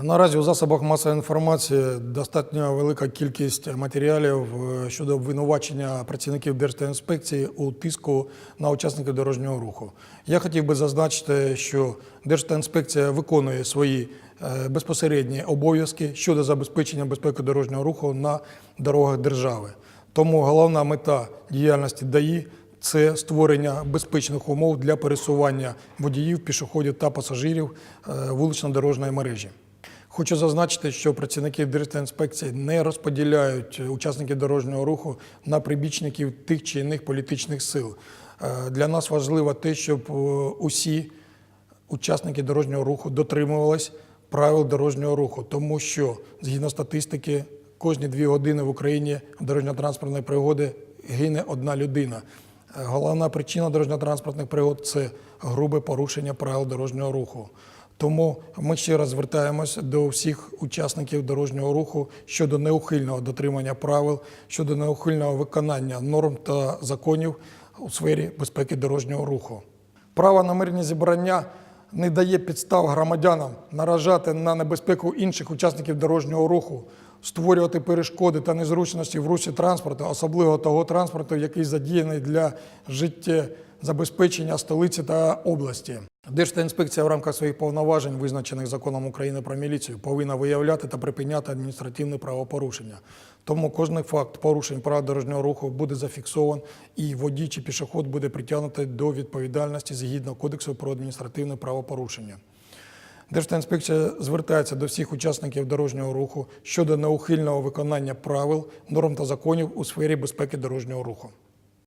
Наразі у засобах масової інформації достатньо велика кількість матеріалів е, щодо обвинувачення працівників Держтаінспекції у тиску на учасників дорожнього руху. Я хотів би зазначити, що Держтаінспекція виконує свої е, безпосередні обов'язки щодо забезпечення безпеки дорожнього руху на дорогах держави. Тому головна мета діяльності ДАІ це створення безпечних умов для пересування водіїв, пішоходів та пасажирів е, вулично-дорожньої мережі. Хочу зазначити, що працівники Держінспекції не розподіляють учасників дорожнього руху на прибічників тих чи інших політичних сил. Е, Для нас важливо те, щоб е, усі учасники дорожнього руху дотримувались правил дорожнього руху, тому що згідно статистики, кожні дві години в Україні дорожньо-транспортної пригоди гине одна людина. Е, Головна причина дорожньо-транспортних пригод це грубе порушення правил дорожнього руху. Тому ми ще раз звертаємося до всіх учасників дорожнього руху щодо неухильного дотримання правил, щодо неухильного виконання норм та законів у сфері безпеки дорожнього руху. Право на мирні зібрання не дає підстав громадянам наражати на небезпеку інших учасників дорожнього руху, створювати перешкоди та незручності в русі транспорту, особливо того транспорту, який задіяний для життєзабезпечення столиці та області. Держтаінспекція в рамках своїх повноважень, визначених законом України про міліцію, повинна виявляти та припиняти адміністративне правопорушення. Тому кожний факт порушень правил дорожнього руху буде зафіксован, і водій чи пішоход буде притягнутий до відповідальності згідно Кодексу про адміністративне правопорушення. Держтаінспекція звертається до всіх учасників дорожнього руху щодо неухильного виконання правил, норм та законів у сфері безпеки дорожнього руху.